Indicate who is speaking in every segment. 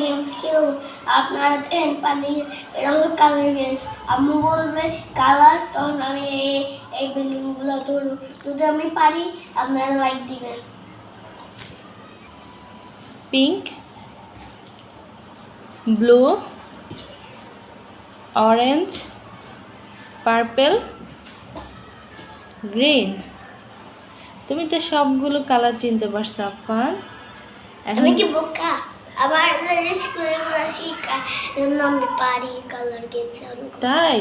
Speaker 1: Games খেলব আপনারা দেন পানি এরকম কালার গেমস আম্মু বলবে কালার তখন আমি এই এই বেলুনগুলো ধরবো। যদি আমি পারি আপনারা লাইক দিবেন।
Speaker 2: Pink blue orange purple green তুমি তো সবগুলো কালার চিনতে পারছ এখন
Speaker 1: আমি কি বোকা? আমার স্কুলে এজন্য আমি পারি কালার গেমস
Speaker 2: তাই।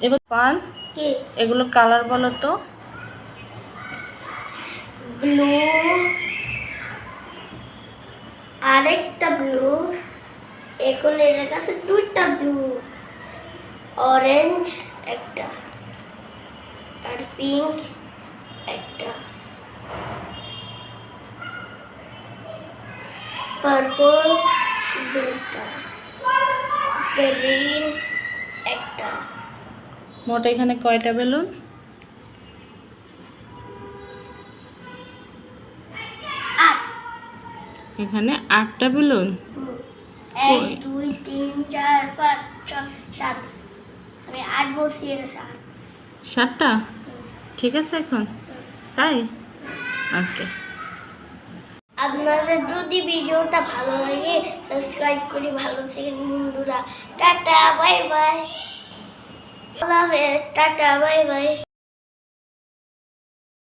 Speaker 2: এবার পান?
Speaker 1: কি?
Speaker 2: এগুলো কালার বলো তো।
Speaker 1: ব্লু আরেকটা ব্লু এখন এর কাছে দুইটা ব্লু অরেঞ্জ একটা আর পিঙ্ক একটা। পার্পল দুইটা। গ্রিন একটা।
Speaker 2: মোট এখানে কয়টা বেলুন?
Speaker 1: আট।
Speaker 2: এখানে আটটা বেলুন।
Speaker 1: এক দুই তিন চার পাঁচ ছয় সাত। আমি আট বলছি এটা সাত।
Speaker 2: সাতটা? ঠিক আছে এখন? তাই? ওকে।
Speaker 1: আপনাদের যদি ভিডিওটা ভালো লাগে সাবস্ক্রাইব করে ভালো থাকেন বন্ধুরা। Tata bye bye tata bye bye